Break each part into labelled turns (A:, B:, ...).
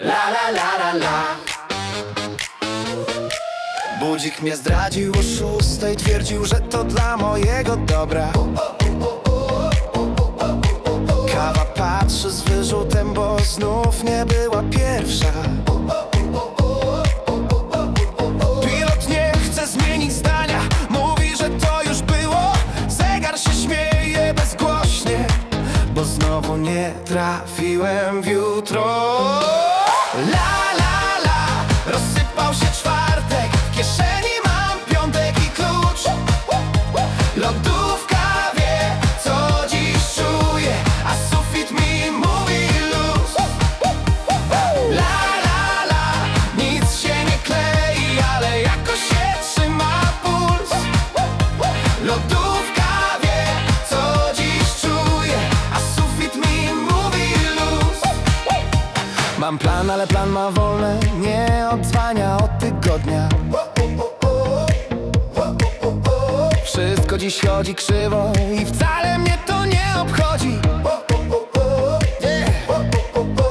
A: La la la la la. Budzik mnie zdradził o szóstej Twierdził, że to dla mojego dobra. Kawa patrzy z wyrzutem, bo znów nie była pierwsza znowu nie trafiłem w jutro. La la la Rozsypał się czwartek. W kieszeni mam piątek i klucz. Lodówka wie, co dziś czuję A sufit mi mówi luz. La la la, nic się nie klei, ale jakoś się trzyma puls. Lodówka Mam plan, ale plan ma wolne, nie odzwania od tygodnia. Wszystko dziś chodzi krzywo i wcale mnie to nie obchodzi.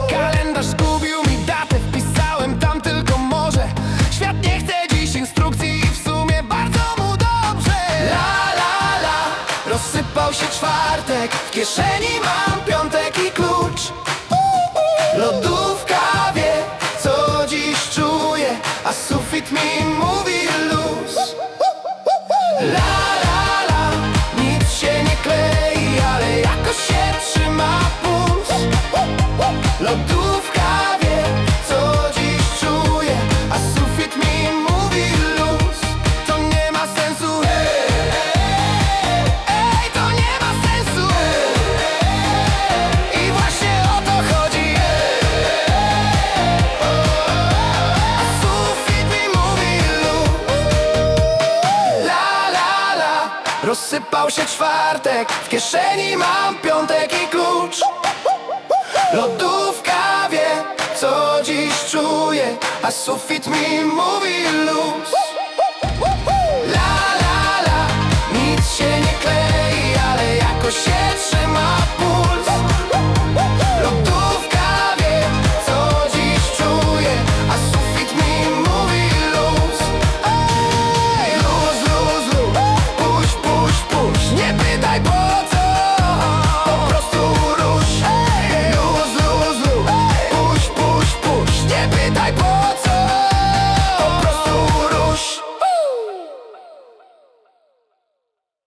A: Kalendarz zgubił mi datę, wpisałem tam tylko może Świat nie chce dziś instrukcji i w sumie bardzo mu dobrze. La la la, rozsypał się czwartek. W kieszeni mam La rozsypał się czwartek. W kieszeni mam piątek i klucz. Lodówka wie, co dziś czuję A sufit mi mówi luz. La la la, nic się nie klei,